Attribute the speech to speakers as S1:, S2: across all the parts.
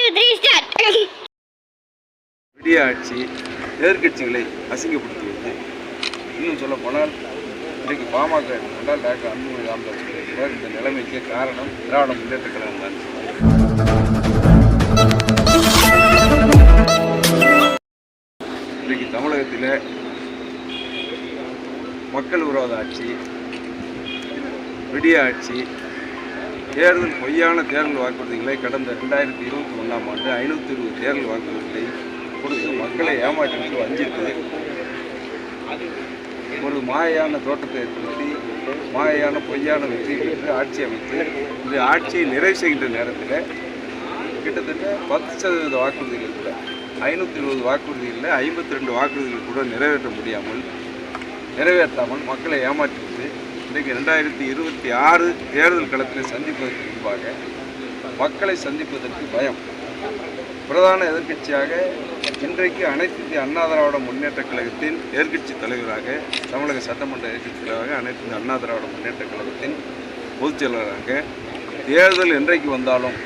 S1: Two three start
S2: விடிய ஆட்சி இன்னும் சொல்ல போனால் இன்றைக்கு பாமக கொண்டால் டாக்டர் அன்புமணி ராமதாஸ் சொல்லியிருக்கிறார் இந்த நிலைமைக்கு காரணம் திராவிட முன்னேற்ற கழகம் தான். இன்றைக்கு தமிழகத்தில் மக்கள் விரோத ஆட்சி விடிய ஆட்சி தேர்தல் பொய்யான தேர்தல் வாக்குறுதிகளை கடந்த ரெண்டாயிரத்தி இருபத்தி ஒன்றாம் ஆண்டு ஐநூற்றி இருபது தேர்தல் வாக்குறுதிகளை கொடுத்து மக்களை ஏமாற்றிவிட்டு வஞ்சித்து ஒரு மாயான தோட்டத்தை ஏற்படுத்தி மாயான பொய்யான வெற்றி பெற்று ஆட்சி அமைத்து இந்த ஆட்சியை நிறைவு செய்கின்ற நேரத்தில் கிட்டத்தட்ட பத்து சதவீத வாக்குறுதிகள் கூட ஐநூற்றி இருபது வாக்குறுதிகளில் ஐம்பத்தி ரெண்டு வாக்குறுதிகள் கூட நிறைவேற்ற முடியாமல் நிறைவேற்றாமல் மக்களை ஏமாற்றிவிட்டு இன்றைக்கு ரெண்டாயிரத்தி இருபத்தி ஆறு தேர்தல் களத்தில் சந்திப்பதற்கு முன்பாக மக்களை சந்திப்பதற்கு பயம். பிரதான எதிர்க்கட்சியாக இன்றைக்கு அனைத்து இந்திய அண்ணா திராவிட முன்னேற்ற கழகத்தின் எதிர்க்கட்சி தலைவராக தமிழக சட்டமன்ற எதிர்க்கட்சி தலைவராக அனைத்து இந்திய அண்ணா திராவிட முன்னேற்ற கழகத்தின் பொதுச் செயலராக தேர்தல் என்றைக்கு வந்தாலும்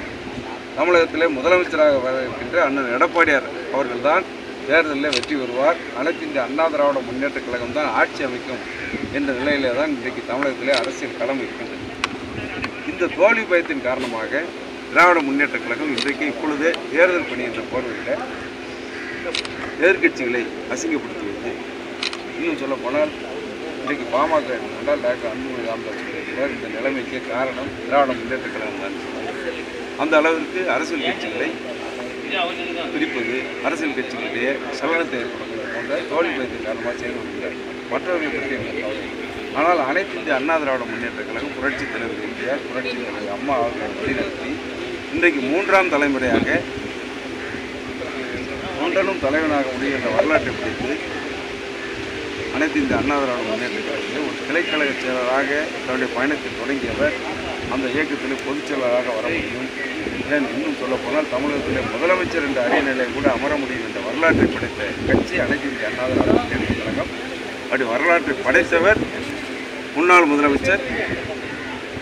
S2: தமிழகத்திலே முதலமைச்சராக வர இருக்கின்ற அண்ணன் எடப்பாடியார் அவர்கள்தான் தேர்தலில் வெற்றி பெறுவார். அனைத்து இந்திய அண்ணா திராவிட முன்னேற்ற கழகம் தான் ஆட்சி அமைக்கும் என்ற நிலையிலே தான் இன்றைக்கு தமிழகத்திலே அரசியல் களம் இருக்கின்றது. இந்த தோல்வி பயத்தின் காரணமாக திராவிட முன்னேற்ற கழகம் இன்றைக்கு இப்பொழுதே தேர்தல் பணி என்ற போர்வையில் எதிர்கட்சிகளை அசிங்கப்படுத்துவது இன்னும் சொல்ல போனால் இன்றைக்கு பாமக கொண்டால் டாக்டர் அன்புமணி ராமதாஸ் சொல்லியிருக்கிறார் இந்த நிலைமைக்கு காரணம் திராவிட முன்னேற்ற கழகம் தான். அந்த அளவிற்கு அரசியல் கட்சிகளை பிரிப்பது அரசியல் கட்சிகளிடையே சலனத்தை ஏற்படுத்துவது போன்ற தோல்வி பயத்தின் காரணமாக செய்து மற்றவர்களை பற்றி எனக்கு கவலை ஆனால் அனைத்து இந்திய அண்ணா திராவிட முன்னேற்ற கழகம் புரட்சித் தலைவர் எம்ஜிஆர் புரட்சி தலைவர் அம்மா அவர்களை வழிநடத்தி இன்றைக்கு மூன்றாம் தலைமுறையாக தொண்டனும் தலைவனாக முடியும் என்ற வரலாற்றை பிடித்து அனைத்து இந்த அண்ணா திராவிட முன்னேற்ற கழகத்தில் ஒரு கிளைக்கழக செயலராக தன்னுடைய பயணத்தை தொடங்கியவர் அந்த இயக்கத்தில் பொதுச்செயலாளராக வர முடியும். ஏன் இன்னும் சொல்ல போனால் தமிழகத்தில் முதலமைச்சர் என்ற அரிய நிலையை கூட அமர முடியும் என்ற வரலாற்றை படைத்த கட்சி அனைத்து இந்திய அண்ணா திராவிட கழகம். அப்படி வரலாற்றை படைத்தவர் முன்னாள் முதலமைச்சர்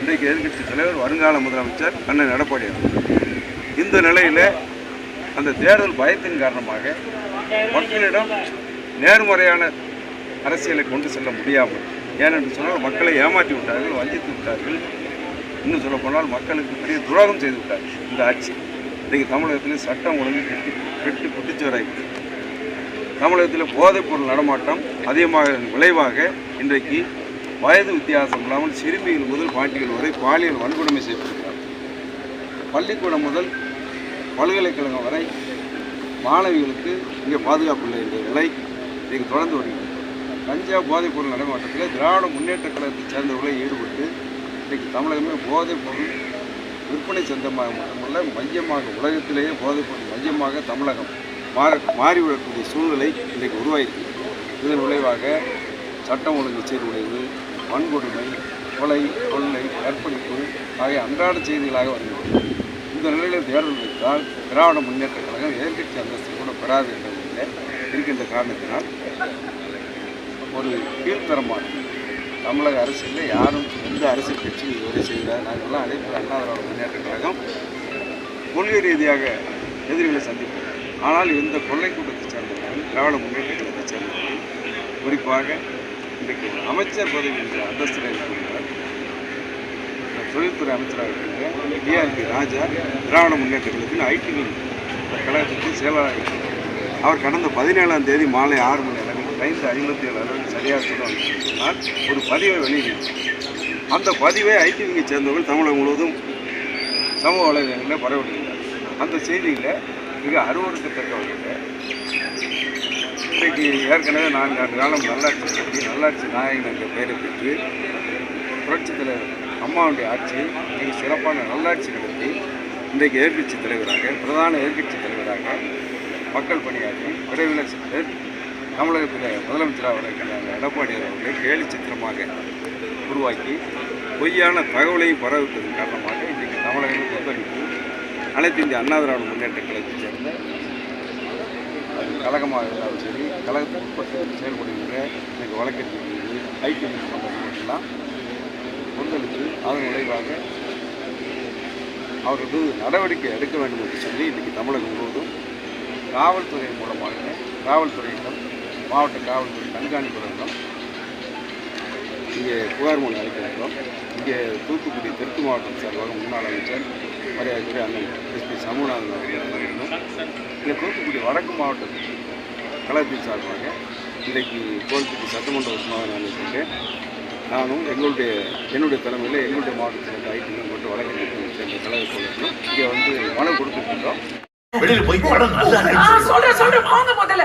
S2: இன்றைக்கு எதிர்க்கட்சி தலைவர் வருங்கால முதலமைச்சர் அண்ணன் எடப்பாடி அவர்கள். இந்த நிலையில் அந்த தேர்தல் பயத்தின் காரணமாக மக்களிடம் நேர்மறையான அரசியலை கொண்டு செல்ல முடியாமல் ஏனென்று சொன்னால் மக்களை ஏமாற்றி விட்டார்கள் வஞ்சித்து விட்டார்கள். இன்னும் சொல்ல போனால் மக்களுக்கு பெரிய துரோகம் செய்து விட்டார் இந்த ஆட்சி. இன்றைக்கு தமிழகத்தில் சட்டம் ஒழுங்கு கெட்டி கெட்டு குட்டிச்சுவராகி தமிழகத்தில் போதைப் பொருள் நடமாட்டம் அதிகமாக விளைவாக இன்றைக்கு வயது வித்தியாசம் இல்லாமல் சிறுமிகள் முதல் பாட்டிகள் வரை பாலியல் வன்கொடுமை செய்யப்படுகிறார் பள்ளிக்கூடம் முதல் பல்கலைக்கழகம் வரை மாணவிகளுக்கு இங்கே பாதுகாப்பு இல்லை என்ற நிலை இன்றைக்கு தொடர்ந்து வருகிறது. கஞ்சா போதைப்பொருள் நடமாட்டத்தில் திராவிட முன்னேற்ற கழகத்தைச் சேர்ந்தவர்களை ஈடுபட்டு இன்றைக்கு தமிழகமே போதைப் பொருள் விற்பனை சந்தமாக மட்டுமல்ல மையமாக உலகத்திலேயே போதைப் பொருள் மையமாக தமிழகம் மாற மாறிவிடக்கூடிய சூழ்நிலை இன்றைக்கு உருவாயிருக்கு. இதன் விளைவாக சட்டம் ஒழுங்கு சீர்குலைவு வன்கொடுமை கொலை கொள்ளை கற்பழிப்பு ஆகிய அன்றாட செய்திகளாக வருகிறது. இந்த நிலையில் தேர்தல் வைத்தால் திராவிட முன்னேற்ற கழகம் எதிர்கட்சி அந்தஸ்து கூட பெறாது என்ற இருக்கின்ற காரணத்தினால் ஒரு கீழ்த்தரமான தமிழக அரசியலில் யாரும் எந்த அரசியல் கட்சியும் இதுவரை செய்தார் நாங்கள்லாம் அனைத்து அண்ணா திராவிட முன்னேற்ற கழகம் கொள்கை ரீதியாக எதிரிகளை சந்திப்போம். ஆனால் இந்த கொள்ளை கூட்டத்தை சேர்ந்தவர்கள் திராவிட முன்னேற்ற கழகத்தை சேர்ந்தவர்கள் குறிப்பாக இன்றைக்கு அமைச்சர் பதவி என்ற அந்தஸ்தில் இருக்கின்றார் தொழில்துறை அமைச்சராக இருக்கின்ற டிஆர்பி ராஜா திராவிட முன்னேற்ற கழகத்தின் ஐடி கழகத்திற்கு செயலாளர். அவர் கடந்த பதினேழாம் தேதி மாலை ஆறு மணி அளவில் ஐந்து ஐம்பத்தி ஏழு அளவில் சரியாக சொன்னால் ஒரு பதிவை வெளியிட்டார் அந்த பதிவை ஐடிவிக்கு சேர்ந்தவர்கள் தமிழகம் முழுவதும் சமூக வலைதளங்களில் பரவிடுகிறார் அந்த செய்தியில் மிக அருவறுக்கத்தக்க வகையில் இன்றைக்கு ஏற்கனவே நான்கு ஆண்டு காலம் நல்லாட்சி பற்றி நல்லாட்சி நாயகன் என்ற பெயரை பெற்று புரட்சி தலைவர் அம்மாவுடைய ஆட்சி மிக சிறப்பான நல்லாட்சி நடத்தி இன்றைக்கு எதிர்கட்சி தலைவராக பிரதான எதிர்கட்சி தலைவராக மக்கள் பணியாற்றி விரைவில் தமிழகத்தில் முதலமைச்சராக வர இருக்கின்ற அந்த அவர்களை கேலி சித்திரமாக உருவாக்கி பொய்யான தகவலையும் பரவிட்டதன் காரணமாக இன்றைக்கு தமிழகம் கொந்தளிப்பு. அனைத்து இந்திய அண்ணா திராவிட முன்னேற்ற கழகத்தைச் சேர்ந்த அது கழகமாக இருந்தாலும் சரி கழகத்துக்கு உட்பட்டு செயல்படுகின்ற இன்னைக்கு வழக்கறிஞர்கள் ஐடி எல்லாம் கொந்தளித்து அதன் விளைவாக அவர்கள் மீது நடவடிக்கை எடுக்க வேண்டும் என்று சொல்லி இன்றைக்கி தமிழகம் முழுவதும் காவல்துறை மூலமாக காவல்துறையிடம் மாவட்ட காவல்துறை கண்காணிப்பாளரிடம் இங்கே புகார் மனு அளிக்கின்றோம் இங்கே தூத்துக்குடி தெற்கு மாவட்டம் சார்பாக முன்னாள் அமைச்சர் மரியாதைக்குரிய அண்ணன் எஸ்பி சமூகநாதன் அவர்கள் தலைமையிலும் இங்கே தூத்துக்குடி வடக்கு மாவட்ட கழகத்தின் சார்பாக இன்றைக்கு கோவில்பட்டி சட்டமன்ற உறுப்பினராக நான் இருக்கின்றேன். நானும் எங்களுடைய என்னுடைய தலைமையில் எங்களுடைய மாவட்டத்தில் இருந்த ஐடி மற்றும் வழக்கறிஞர்கள் சேர்ந்த கழக தோழர்களும் இங்கே வந்து மனு கொடுத்துருக்கின்றோம்
S1: வெளியில போய் படம் நல்லா
S3: சொல்றேன் சொல்றேன். வாங்க முதல்ல.